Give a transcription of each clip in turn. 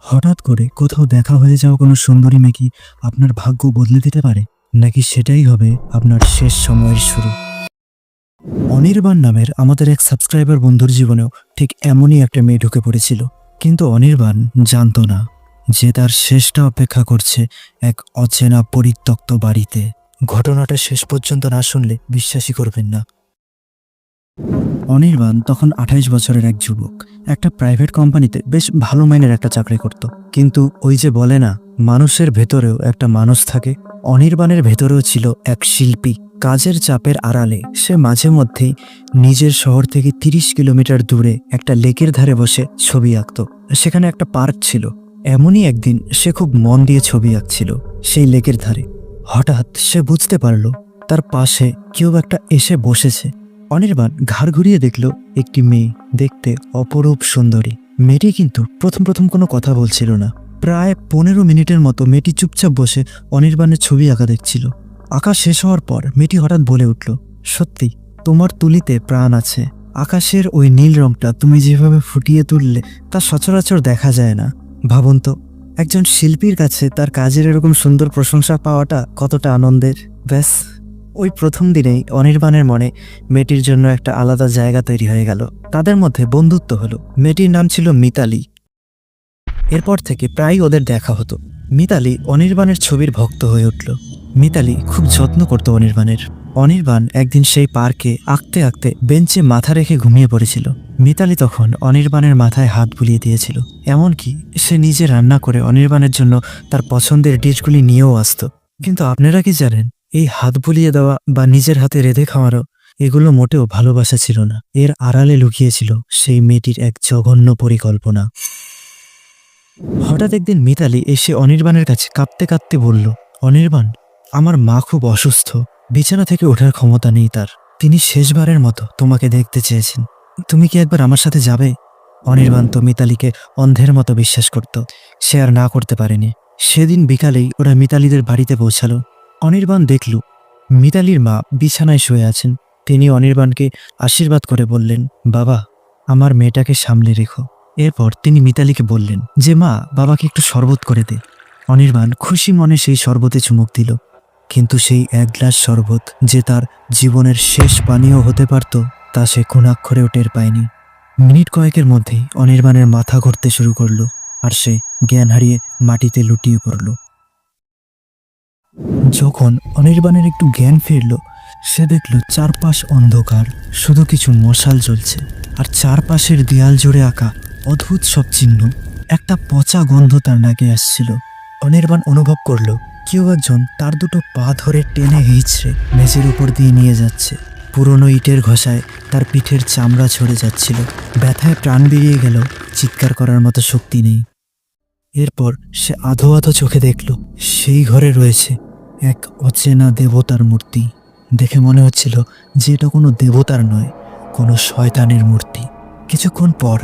হঠাৎ করে কোথাও দেখা হয়ে যাওয়া কোনো সুন্দরী মেয়ে কি আপনার ভাগ্য বদলে দিতে পারে? নাকি সেটাই হবে আপনার শেষ সময়ের শুরু? অনির্বাণ নামের আমাদের এক সাবস্ক্রাইবার বন্ধুর জীবনেও ঠিক এমনই একটা মেয়ে ঢুকে পড়েছিল। কিন্তু অনির্বাণ জানতো না যে তার শেষটা অপেক্ষা করছে এক অচেনা পরিত্যক্ত বাড়িতে। ঘটনাটা শেষ পর্যন্ত না শুনলে বিশ্বাসই করবেন না। অনির্বাণ তখন আঠাইশ বছরের এক যুবক। একটা প্রাইভেট কোম্পানিতে বেশ ভালো মাইনের একটা চাকরি করত। কিন্তু ওই যে বলে না, মানুষের ভেতরেও একটা মানুষ থাকে, অনির্বাণের ভেতরেও ছিল এক শিল্পী। কাজের চাপের আড়ালে সে মাঝে মধ্যেই নিজের শহর থেকে তিরিশ কিলোমিটার দূরে একটা লেকের ধারে বসে ছবি আঁকত। সেখানে একটা পার্ক ছিল। এমনই একদিন সে খুব মন দিয়ে ছবি আঁকছিল সেই লেকের ধারে। হঠাৎ সে বুঝতে পারল, তার পাশে কেউ একটা এসে বসেছে। অনির্বাণ ঘাড় ঘুরিয়ে দেখল একটি মেয়ে দেখতে অপরূপ সুন্দরী। মেয়েটি কিন্তু প্রথম প্রথম কোনো কথা বলছিল না। প্রায় পনেরো মিনিটের মতো মেয়েটি চুপচাপ বসে অনির্বাণের ছবি আঁকা দেখছিল। আঁকা শেষ হওয়ার পর মেয়েটি হঠাৎ বলে উঠল, সত্যি, তোমার তুলিতে প্রাণ আছে। আকাশের ওই নীল রংটা তুমি যেভাবে ফুটিয়ে তুললে তা সচরাচর দেখা যায় না। ভাবুন তো, একজন শিল্পীর কাছে তার কাজের এরকম সুন্দর প্রশংসা পাওয়াটা কতটা আনন্দের। ব্যাস। ওই প্রথম দিনেই অনির্বাণের মনে মেয়েটির জন্য একটা আলাদা জায়গা তৈরি হয়ে গেল। তাদের মধ্যে বন্ধুত্ব হলো। মেয়েটির নাম ছিল মিতালি। এরপর থেকে প্রায় ওদের দেখা হতো। মিতালি অনির্বাণের ছবির ভক্ত হয়ে উঠল। মিতালি খুব যত্ন করত অনির্বাণের। অনির্বাণ একদিন সেই পার্কে আঁকতে আঁকতে বেঞ্চে মাথা রেখে ঘুমিয়ে পড়েছিল। মিতালি তখন অনির্বাণের মাথায় হাত বুলিয়ে দিয়েছিল। এমনকি সে নিজে রান্না করে অনির্বাণের জন্য তার পছন্দের ডিশগুলি নিয়েও আসত। কিন্তু আপনারা কি জানেন এই হাত বুলিয়ে দেওয়া বা নিজের হাতে রেঁধে খাওয়ারও এগুলো মোটেও ভালোবাসা ছিল না। এর আড়ালে লুকিয়েছিল সেই মেয়েটির এক জঘন্য পরিকল্পনা। হঠাৎ একদিন মিতালি এসে অনির্বাণের কাছে কাঁপতে কাঁপতে বলল, অনির্বাণ, আমার মা খুব অসুস্থ। বিছানা থেকে ওঠার ক্ষমতা নেই তার। তিনি শেষবারের মতো তোমাকে দেখতে চেয়েছেন। তুমি কি একবার আমার সাথে যাবে? অনির্বাণ তো মিতালিকে অন্ধের মতো বিশ্বাস করত। সে আর না করতে পারেনি। সেদিন বিকালেই ওরা মিতালিদের বাড়িতে পৌঁছালো। অনির্বাণ দেখল, মিতালির মা বিছানায় শুয়ে আছেন। তিনি অনির্বাণকে আশীর্বাদ করে বললেন, বাবা, আমার মেয়েটাকে সামলে রেখো। এরপর তিনি মিতালিকে বললেন, যে মা, বাবাকে একটু শরবত করে দে। অনির্বাণ খুশি মনে সেই শরবতে চুমুক দিল। কিন্তু সেই এক গ্লাস শরবত যে তার জীবনের শেষ পানীয় হতে পারত, তা সে কোনাক্ষরেও টের পায়নি। মিনিট কয়েকের মধ্যেই অনির্বাণের মাথা ঘুরতে শুরু করল আর সে জ্ঞান হারিয়ে মাটিতে লুটিয়ে পড়ল। যখন অনির্বাণের একটু জ্ঞান ফিরল, সে দেখল চারপাশ অন্ধকার, শুধু কিছু মশাল জ্বলছে। আর চারপাশের দেয়াল জুড়ে আঁকা অদ্ভুত সব চিহ্ন। একটা পচা গন্ধ তার নাকে আসছিল। অনির্বাণ অনুভব করল, কেউ একজন তার দুটো পা ধরে টেনে হিঁচড়ে মেঝের উপর দিয়ে নিয়ে যাচ্ছে। পুরনো ইটের ঘষায় তার পিঠের চামড়া ছড়ে যাচ্ছিল। ব্যথায় প্রাণ বেরিয়ে গেল, চিৎকার করার মতো শক্তি নেই। এরপর সে আধো আধো চোখে দেখল, সেই ঘরে রয়েছে এক অচেনা দেবতার মূর্তি। দেখে মনে হচ্ছিল যে এটা কোনো দেবতার নয়, কোনো শয়তানের মূর্তি। কিছুক্ষণ পর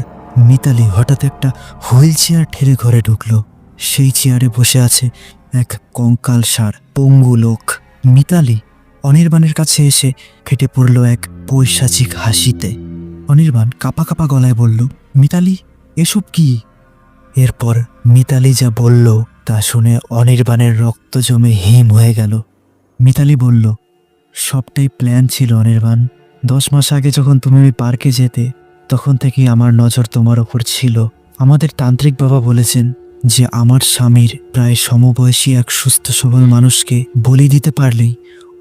মিতালি হঠাৎ একটা হুইল চেয়ার ঠেলে ঘরে ঢুকলো। সেই চেয়ারে বসে আছে এক কঙ্কাল সার পঙ্গু লোক। মিতালি অনির্বাণের কাছে এসে ফেটে পড়ল এক পৈশাচিক হাসিতে। অনির্বাণ কাপা কাপা গলায় বলল, মিতালি, এসব কি? এরপর মিতালি যা বলল তা শুনে অনির্বাণের রক্ত জমে হিম হয়ে গেল। মিতালি বলল, সবটাই প্ল্যান ছিল অনির্বাণ। দশ মাস আগে যখন তুমি ওই পার্কে যেতে, তখন থেকেই আমার নজর তোমার ওপর ছিল। আমাদের তান্ত্রিক বাবা বলেছেন যে, আমার স্বামীর প্রায় সমবয়সী এক সুস্থ সবল মানুষকে বলি দিতে পারলেই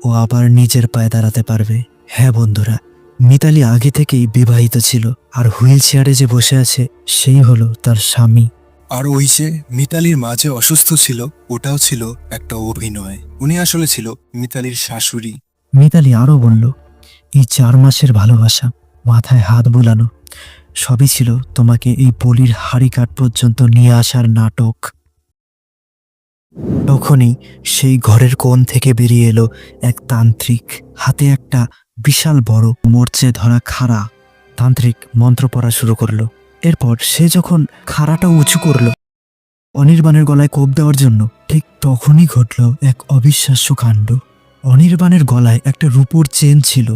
ও আবার নিজের পায়ে দাঁড়াতে পারবে। হ্যাঁ বন্ধুরা, মিতালি আগে থেকেই বিবাহিত ছিল, আর হুইল চেয়ারে যে বসে আছে, সেই হলো তার স্বামী। আর ওই যে মিতালির মা যে অসুস্থ ছিল, ওটাও ছিল একটা অভিনয়। উনি আসলে ছিল মিতালির শাশুড়ি। মিতালি আরও বলল, এই চার মাসের ভালোবাসা, মাথায় হাত বুলানো, সবই ছিল তোমাকে এই বলির হাড়ি কাঠ পর্যন্ত নিয়ে আসার নাটক। তখনই সেই ঘরের কোণ থেকে বেরিয়ে এলো এক তান্ত্রিক। হাতে একটা বিশাল বড় মোর্চে ধরা খাড়া তান্ত্রিক মন্ত্র পড়া শুরু করল। এরপর সে যখন খাড়াটা উঁচু করল, অনির্বাণের গলায় কোপ দেওয়ার জন্য, ঠিক তখনই ঘটল এক অবিশ্বাস্য কাণ্ড। অনির্বাণের গলায় একটা রূপোর চেন ছিল।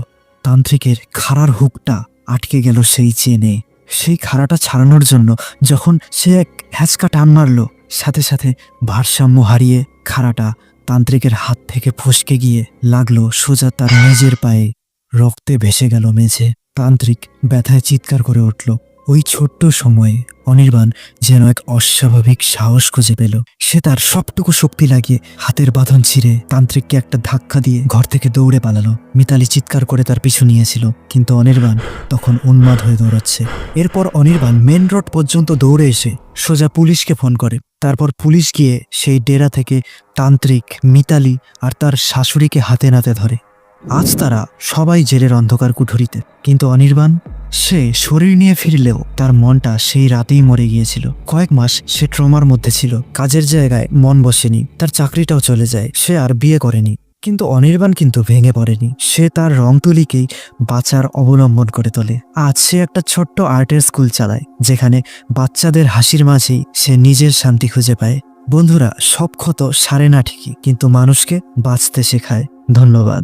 তান্ত্রিকের খাড়ার হুকটা আটকে গেল সেই চেনে। সেই খাড়াটা ছাড়ানোর জন্য যখন সে এক হ্যাচকা টান মারল, সাথে সাথে ভারসাম্য হারিয়ে খাড়াটা তান্ত্রিকের হাত থেকে ফসকে গিয়ে লাগল সোজা তার মেজের পায়ে। রক্তে ভেসে গেল মেঝে। তান্ত্রিক ব্যথায় চিৎকার করে উঠল। ওই ছোট্ট সময়ে অনির্বাণ যেন এক অস্বাভাবিক সাহস খুঁজে পেল। সে তার সবটুকু শক্তি লাগিয়ে হাতের বাঁধন ছিঁড়ে তান্ত্রিককে একটা ধাক্কা দিয়ে ঘর থেকে দৌড়ে পালালো। মিতালি চিৎকার করে তার পিছু নিয়েছিল, কিন্তু অনির্বাণ তখন উন্মাদ হয়ে দৌড়াচ্ছে। এরপর অনির্বাণ মেন রোড পর্যন্ত দৌড়ে এসে সোজা পুলিশকে ফোন করে। তারপর পুলিশ গিয়ে সেই ডেরা থেকে তান্ত্রিক, মিতালি আর তার শাশুড়িকে হাতে নাতে ধরে। আজ তারা সবাই জেলের অন্ধকার কুঠুরিতে, কিন্তু অনির্বাণ সে শরীর নিয়ে ফিরলেও তার মনটা সেই রাতেই মরে গিয়েছিল। কয়েক মাস সে ট্রমার মধ্যে ছিল। কাজের জায়গায় মন বসেনি। তার চাকরিটাও চলে যায়। সে আর বিয়ে করেনি। কিন্তু অনির্বাণ কিন্তু ভেঙে পড়েনি। সে তার রং তুলিকেই বাঁচার অবলম্বন করে তোলে। আজ সে একটা ছোট্ট আর্টের স্কুল চালায়, যেখানে বাচ্চাদের হাসির মাঝেই সে নিজের শান্তি খুঁজে পায়। বন্ধুরা, সব ক্ষত সারে না ঠিকই, কিন্তু মানুষকে বাঁচতে শেখায়। ধন্যবাদ।